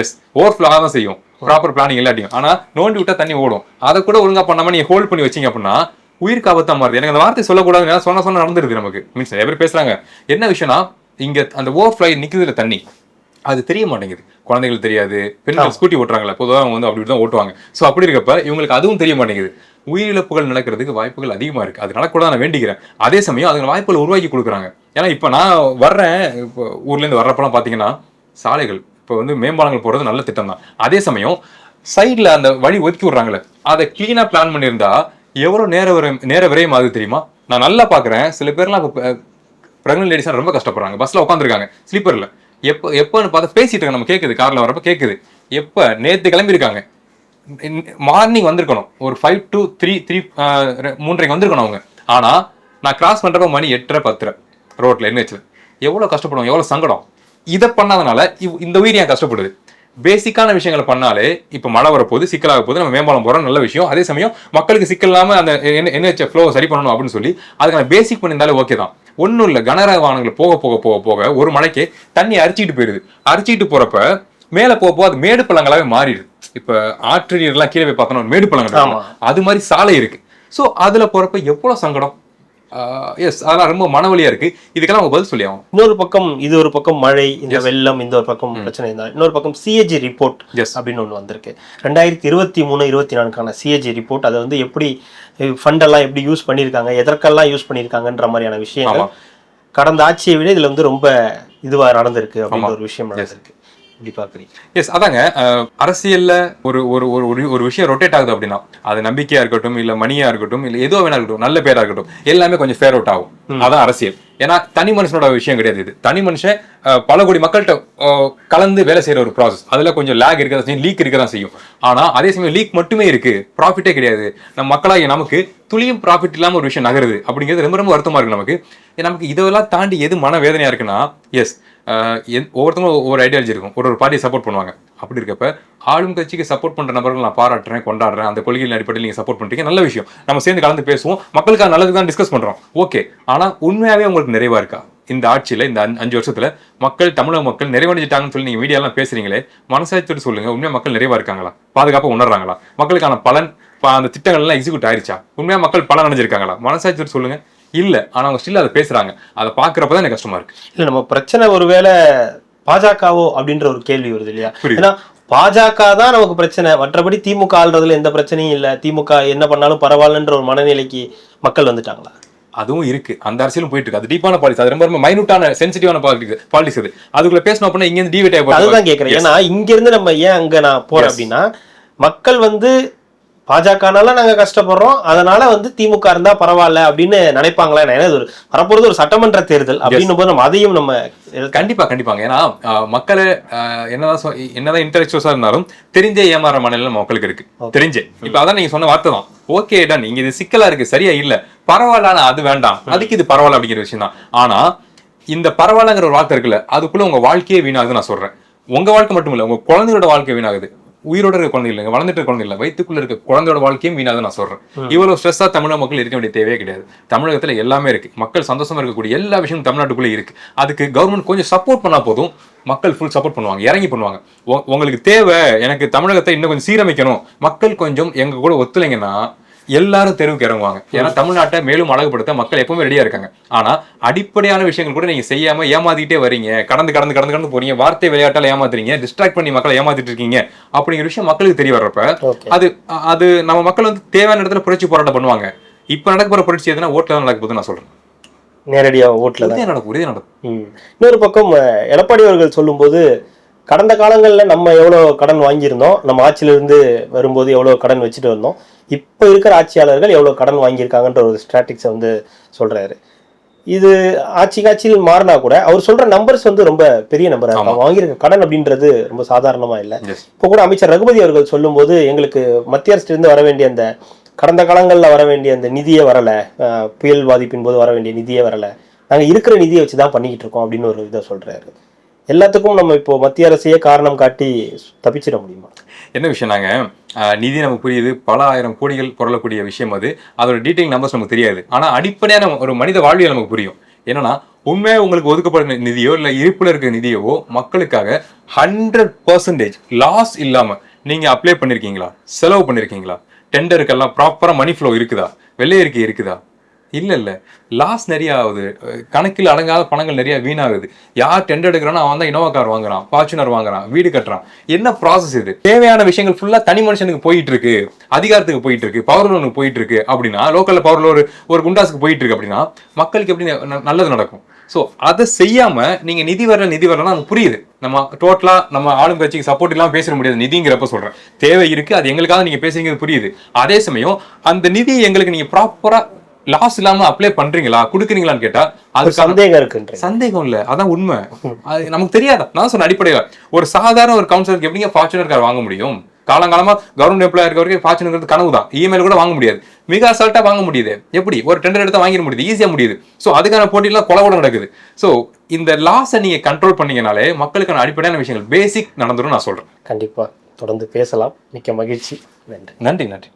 [SPEAKER 1] எஸ் ஓவர் தான் செய்யும். ப்ராப்பர் பிளானிங் இல்லாட்டியும். ஆனா நோண்டி விட்டா தண்ணி ஓடும். அதை கூட ஒழுங்கா பண்ணாம நீங்க ஹோல்ட் பண்ணி வச்சீங்க அப்படின்னா உயிருக்கு ஆபத்தா மாறுது. எனக்கு அந்த வார்த்தை சொல்லக்கூடாது ஏன்னா சொன்ன சொன்ன நடந்துருது நமக்கு. மீன்ஸ் நிறைய பேர் பேசுறாங்க. என்ன விஷயம்னா இங்க அந்த ஓவர் ஃப்ளை நிக்குதுல தண்ணி. அது தெரிய மாட்டேங்குது. குழந்தைகளுக்கு தெரியாது. பெண்கள் ஸ்கூட்டி ஓட்டுறாங்களா பொதுவாக அவங்க வந்து அப்படி தான் ஓட்டுவாங்க. ஸோ அப்படி இருக்கப்ப இவங்களுக்கு அதுவும் தெரிய மாட்டேங்குது. உயிரிழப்புகள் நடக்கிறதுக்கு வாய்ப்புகள் அதிகமாக இருக்குது அது நடக்கூட நான் வேண்டிக்கிறேன். அதே சமயம் அதுக்கு வாய்ப்புகள் உருவாக்கி கொடுக்குறாங்க. ஏன்னா இப்போ நான் வர்றேன் இப்போ ஊர்லேருந்து வர்றப்பெல்லாம் பார்த்தீங்கன்னா சாலைகள் இப்போ வந்து மேம்பாலங்கள் போகிறது நல்ல திட்டம் தான். அதே சமயம் சைடில் அந்த வழி ஒதுக்கி விட்றாங்களே அதை க்ளீனாக பிளான் பண்ணியிருந்தா எவ்வளோ நேர விரை நேர விரையும் ஆகுது தெரியுமா? நான் நல்லா பார்க்குறேன் சில பேர்லாம் இப்போ ப்ரெக்னென்ட் லேடிஸ் ரொம்ப கஷ்டப்படுறாங்க. பஸ்ஸில் உட்காந்துருக்காங்க ஸ்லீப்பரில் எப்போ எப்போன்னு பார்த்தா பேசிட்டு இருக்காங்க. நம்ம கேட்குது காரில் வரப்போ கேட்குது எப்போ? நேற்று கிளம்பியிருக்காங்க. மார்னிங் வந்திருக்கணும். ஒரு ஃபைவ் டு த்ரீ த்ரீ மூன்றரைக்கு வந்திருக்கணும் அவங்க. ஆனால் நான் கிராஸ் பண்ணுறப்ப மணி எட்டரை பத்தரை ரோட்டில் என்ன வச்சு எவ்வளோ கஷ்டப்படுவோம் எவ்வளோ சங்கடம். இதை பண்ணாதனால இவ்- இந்த உயிர் ஏன் கஷ்டப்படுது? பேசிக்கான விஷயங்களை பண்ணாலே இப்போ மழை வரப்போது சிக்கலாக போகுது நம்ம மேம்பாலம் போகிறோம் நல்ல விஷயம். அதே சமயம் மக்களுக்கு சிக்கல் இல்லாமல் அந்த என்ஹெச் ஃப்ளோ சரி பண்ணணும் அப்படின்னு சொல்லி அதுக்கான பேசிக் பண்ணியிருந்தாலே ஓகே தான். ஒன்றும் இல்லை கனரக வாகனங்கள் போக போக போக போக ஒரு மலைக்கு தண்ணி அரிச்சிட்டு போயிடுது அரிச்சிட்டு போகிறப்ப மேலே போக போக அது மேடு பள்ளங்களாகவே மாறிடுது. இப்ப ஆற்று நீர்லாம் கீழே போய் பார்த்தோம்னா மேடு. இருக்கும். அது மாதிரி சாலை இருக்கு. சோ அதுல போறப்ப எவ்வளவு சங்கடம்? எஸ் அதெல்லாம் ரொம்ப மனவலியா இருக்கு. இதுக்கெல்லாம் அவங்க பதில் சொல்லி ஆகும்
[SPEAKER 3] இன்னொரு பக்கம் இது ஒரு பக்கம் மழை இந்த வெள்ளம் இந்த ஒரு பக்கம் பிரச்சனை இருந்தா இன்னொரு பக்கம் சிஏஜி ரிப்போர்ட். அப்படின்னு ஒன்று வந்திருக்கு. ரெண்டாயிரத்தி இருபத்தி மூணு இருபத்தி நான்கான சிஏஜி ரிப்போர்ட் அதை வந்து எப்படி ஃபண்ட் எல்லாம் எப்படி யூஸ் பண்ணியிருக்காங்க எதற்கெல்லாம் யூஸ் பண்ணியிருக்காங்கன்ற மாதிரியான விஷயங்கள். கடந்த ஆட்சியை விட இதுல வந்து ரொம்ப இதுவா நடந்திருக்கு அப்படின்ற ஒரு விஷயம் நடந்திருக்கு.
[SPEAKER 1] எஸ் அதாங்க அரசியல்ல ஒரு ஒரு ஒரு ஒரு- விஷயம் ரொட்டேட் ஆகுது அப்படின்னா அது நம்பிக்கையா இருக்கட்டும் இல்ல மணியா இருக்கட்டும் இல்ல ஏதோ வேணா இருக்கட்டும் நல்ல பேரா இருக்கட்டும் எல்லாமே கொஞ்சம் ஃபேர் அவுட் ஆகும். அதான் அரசியல். ஏன்னா தனி மனுஷனோட விஷயம் கிடையாது இது. தனி மனுஷன் பல கோடி மக்கள்கிட்ட கலந்து வேலை செய்யற ஒரு ப்ராசஸ் அதுல கொஞ்சம் லேக் இருக்க செய்யும் லீக் இருக்க தான் செய்யும். ஆனா அதே சமயம் லீக் மட்டுமே இருக்கு. ப்ராஃபிட்டே கிடையாது. நம்ம மக்களாகிய நமக்கு துளியும் ப்ராஃபிட் இல்லாம ஒரு விஷயம் நகருது. அப்படிங்கிறது ரொம்ப ரொம்ப வருத்தமா இருக்கு நமக்கு. நமக்கு இதெல்லாம் தாண்டி எது மன வேதனையா இருக்குன்னா எஸ் ஒவ்வொருத்தவங்களும் ஒவ்வொரு ஐடியாலஜி இருக்கும் ஒரு ஒரு பார்ட்டியை சப்போர்ட் பண்ணுவாங்க. அப்படி இருக்கப்ப ஆளும் கட்சிக்கு சப்போர்ட் பண்ற நபர்கள் நான் பாராட்டுறேன் கொண்டாடுறேன் அந்த கொள்கையின் அடிப்படையில் நீங்க சப்போர்ட் பண்றீங்க நல்ல விஷயம். நம்ம சேர்ந்து கலந்து பேசுவோம் மக்களுக்காக நல்லதுக்கு தான் டிஸ்கஸ் பண்றோம். ஓகே ஆனா உண்மையாவே உங்களுக்கு நிறைவா இருக்கா? இந்த ஆட்சியில இந்த அஞ்சு- அஞ்சு வருஷத்துல மக்கள் தமிழக மக்கள் நிறைவடைஞ்சிட்டாங்கன்னு சொல்லி நீங்க மீடியாலாம் பேசுறீங்களே மனசாட்சியோட சொல்லுங்க உண்மையா மக்கள் நிறைவா இருக்காங்களா? பாதுகாப்பா உணர்றாங்களா? மக்களுக்கான பலன் ப- அந்த திட்டங்கள்லாம் எக்ஸிக்யூட் ஆயிருச்சா? உண்மையா மக்கள் பலன் அடைஞ்சிருக்காங்களா? மனசாட்சியோட சொல்லுங்க. இல்ல ஆனா அவங்க ஸ்டில் அதை பேசுறாங்க. அதை பாக்குறப்ப தான் எனக்கு கஷ்டமா இருக்கு.
[SPEAKER 3] இல்ல நம்ம பிரச்சனை ஒருவேளை பாஜகவோ அப்படின்ற ஒரு கேள்வி வருது இல்லையா. ஏன்னா பாஜக தான் நமக்கு பிரச்சனை. மற்றபடி திமுக ஆள்றதுல எந்த பிரச்சனையும் இல்ல. திமுக என்ன பண்ணாலும் பரவாயில்லன்ற ஒரு மனநிலைக்கு மக்கள் வந்துட்டாங்களா?
[SPEAKER 1] அதுவும் இருக்கு. அந்த அரசியலும் போயிட்டு இருக்கு. அது டீப்பான பாலிசி அது ரொம்ப ரொம்ப மைனூட்டான சென்சிட்டிவான பாலிடிக்ஸ் பாலிசி அது. அதுக்குள்ள பேசணும் அப்படின்னா இங்க இருந்து டிவேட் ஆகி
[SPEAKER 3] அதுதான் கேக்குறேன். ஏன்னா இங்க இருந்து நம்ம ஏன் அங்க நான் போறேன். அப்படின்னா மக்கள் வந்து பாஜகனால நாங்க கஷ்டப்படுறோம். அதனால வந்து திமுக இருந்தா பரவாயில்ல அப்படின்னு நினைப்பாங்களா? ஏன்னா ஒரு வரப்போறது ஒரு சட்டமன்ற தேர்தல் அப்படின்னும் போது நம்ம அதையும் நம்ம
[SPEAKER 1] கண்டிப்பா கண்டிப்பாங்க. ஏன்னா மக்களே என்னதான் என்னதான் இன்டெலக்சுவல்ஸா இருந்தாலும் தெரிஞ்சே ஏமாற மனநிலை நம்ம மக்களுக்கு இருக்கு. தெரிஞ்சே. இப்ப அதான் நீங்க சொன்ன வார்த்தை தான். ஓகே டன் இங்க இது சிக்கலா இருக்கு. சரியா? இல்ல. பரவாயில்ல ஆனா அது வேண்டாம். அதுக்கு இது பரவாயில்ல அப்படிங்கிற விஷயம் தான். ஆனா இந்த பரவாயில்லங்கிற ஒரு வார்த்தை இருக்குல்ல அதுக்குள்ள உங்க வாழ்க்கையே வீணாகுது நான் சொல்றேன். உங்க வாழ்க்கை மட்டும் இல்ல உங்க குழந்தையோட வாழ்க்கை வீணாகுது. உயிரோட இருக்க குழந்தை இல்லைங்க வளர்ந்துட்டு குழந்தை இல்ல. வயித்துக்குள்ள இருக்க குழந்தையோட வாழ்க்கையும் வீணாகுது நான் சொல்றேன். இவ்வளவு ஸ்ட்ரெஸ்ஸா தமிழக மக்கள் இருக்க வேண்டிய தேவையே கிடையாது. தமிழகத்துல எல்லாமே இருக்கு. மக்கள் சந்தோஷமா இருக்கக்கூடிய எல்லா விஷயமும் தமிழ்நாட்டுக்குள்ள இருக்கு. அதுக்கு கவர்மெண்ட் கொஞ்சம் சப்போர்ட் பண்ணா போதும் மக்கள் ஃபுல் சப்போர்ட் பண்ணுவாங்க இறங்கி பண்ணுவாங்க. உங்களுக்கு தேவை எனக்கு தமிழகத்தை இன்னும் கொஞ்சம் சீரமைக்கணும். மக்கள் கொஞ்சம் எங்க கூட ஒத்துழைங்கன்னா எல்லாரும் தெருவுக்கு இறங்குவாங்க. ஏன்னா தமிழ்நாட்டை மேலும் அழகுபடுத்த மக்கள் எப்பவுமே ரெடியா இருக்காங்க. ஆனா அடிப்படையான விஷயங்கள் கூட நீங்க செய்யாம ஏமாத்திட்டே வரீங்க. கடந்து கடந்து கடந்து கடந்து போறீங்க. வார்த்தை விளையாட்டால ஏமாத்துறீங்க. டிஸ்ட்ராக்ட் பண்ணி மக்களை ஏமாத்திட்டு இருக்கீங்க. அப்படிங்கிற விஷயம் மக்களுக்கு தெரிய வர்றப்ப அது அது நம்ம மக்கள் வந்து தேவையான இடத்துல புரட்சி போராட்டம் பண்ணுவாங்க. இப்ப நடக்க போற புரட்சி எதுனா ஓட்டுல தான் நடக்க நான் சொல்றேன்.
[SPEAKER 3] நேரடியாக ஓட்டில் தான்.
[SPEAKER 1] நடக்கும்.
[SPEAKER 3] இன்னொரு பக்கம் எடப்பாடி அவர்கள் சொல்லும்போது கடந்த காலங்களில் நம்ம எவ்வளோ கடன் வாங்கியிருந்தோம் நம்ம ஆட்சியிலிருந்து வரும்போது எவ்வளோ கடன் வச்சுட்டு வந்தோம். இப்போ இருக்கிற ஆட்சியாளர்கள் எவ்வளோ கடன் வாங்கியிருக்காங்கன்ற ஒரு ஸ்ட்ராட்டிக்ஸை வந்து சொல்றாரு. இது ஆட்சி காட்சியில் மாறினா கூட அவர் சொல்ற நம்பர்ஸ் வந்து ரொம்ப பெரிய நம்பர். வாங்கியிருக்க கடன் அப்படின்றது ரொம்ப சாதாரணமா இல்லை. இப்போ கூட அமைச்சர் ரகுபதி அவர்கள் சொல்லும்போது எங்களுக்கு மத்திய அரசிலிருந்து வர வேண்டிய அந்த கடந்த காலங்களில் வர வேண்டிய அந்த நிதியே வரல. புயல் பாதிப்பின் போது வர வேண்டிய நிதியே வரல. நாங்க இருக்கிற நிதியை வச்சு தான் பண்ணிக்கிட்டு இருக்கோம் அப்படின்னு ஒரு இதை சொல்றாரு. எல்லாத்துக்கும் நம்ம இப்போ மத்திய அரசையே காரணம் காட்டி தப்பிச்சிட முடியுமா?
[SPEAKER 1] என்ன விஷயம் நாங்கள் நிதி நமக்கு புரியுது. பல ஆயிரம் கோடிகள் புரளக்கூடிய விஷயம் அது. அதோட டீட்டெயில் நம்பர்ஸ் நமக்கு தெரியாது. ஆனால் அடிப்படையான ஒரு மனித வாழ்வியல் நமக்கு புரியும். என்னன்னா உண்மையாக உங்களுக்கு ஒதுக்கப்படுற நிதியோ இல்லை இருப்பில் இருக்கிற நிதியவோ மக்களுக்காக ஹண்ட்ரட் பர்சன்டேஜ் லாஸ் இல்லாமல் நீங்கள் அப்ளை பண்ணியிருக்கீங்களா செலவு பண்ணியிருக்கீங்களா டெண்டருக்கெல்லாம் ப்ராப்பராக மணி ஃப்ளோ இருக்குதா? வெள்ளையறிக்கை இருக்குதா? இல்லை இல்லை. லாஸ் நிறைய ஆகுது. கணக்கில் அடங்காத பணங்கள் நிறைய வீணாகுது. யார் டெண்டர் எடுக்கிறானோ அவன் தான் இனோவா கார் வாங்குறான் ஃபார்ச்சுனர் வாங்குறான் வீடு கட்டுறான். என்ன ப்ராசஸ் இது? தேவையான விஷயங்கள் ஃபுல்லாக தனி மனுஷனுக்கு போயிட்டு இருக்கு அதிகாரத்துக்கு போயிட்டு இருக்கு பவர் லோனுக்கு போயிட்டு இருக்கு அப்படின்னா லோக்கலில் பவர் லோன் ஒரு குண்டாஸுக்கு போயிட்டு இருக்கு அப்படின்னா மக்களுக்கு எப்படி ந- நல்லது நடக்கும்? ஸோ அதை செய்யாமல் நீங்கள் நிதி வரல நிதி வரலன்னா அது புரியுது. நம்ம டோட்டலாக நம்ம ஆளும் கட்சிக்கு சப்போர்ட் இல்லாமல் பேச முடியாது. நிதிங்கிறப்ப சொல்கிறேன் தேவை இருக்குது அது எங்களுக்காக நீங்கள் பேசுறீங்க புரியுது. அதே சமயம் அந்த நிதி எங்களுக்கு நீங்கள் ப்ராப்பராக லாஸ் இல்லாம அப்ளை பண்றீங்களா? கொடுக்குறீங்களான்னு கேட்டா அதுக்கான
[SPEAKER 3] சந்தேகம் இருக்குன்ற.
[SPEAKER 1] சந்தேகம் இல்ல. அதான் உண்மை. அது நமக்கு தெரியாதா? நான் சொன்ன அடிப்படையில. ஒரு சாதாரண ஒரு கவுன்சிலருக்கு எப்படிங்க ஃபார்ச்சுனர் கார் வாங்க முடியும்? காலங்காலமா கவர்மெண்ட் எம்ப்ளாய் இருக்கவருக்கு ஃபார்ச்சுனர் கனவு தான். இஎம்ஐல கூட வாங்க முடியாது. மிக அசால்ட்டா வாங்க முடியுது. எப்படி? ஒரு டெண்டர் எடுத்தா வாங்கிட முடியுது. ஈஸியா முடியுது. சோ அதுக்கான போட்டியெல்லாம் கொலை கூட நடக்குது. சோ இந்த லாஸை நீங்க கண்ட்ரோல் பண்ணீங்கனாலே மக்களுக்கான அடிப்படையான விஷயங்கள் பேசிக் நடந்துரும் நான் சொல்றேன்.
[SPEAKER 3] கண்டிப்பா. தொடர்ந்து பேசலாம். மிக்க மகிழ்ச்சி. நன்றி.
[SPEAKER 1] நன்றி நன்றி.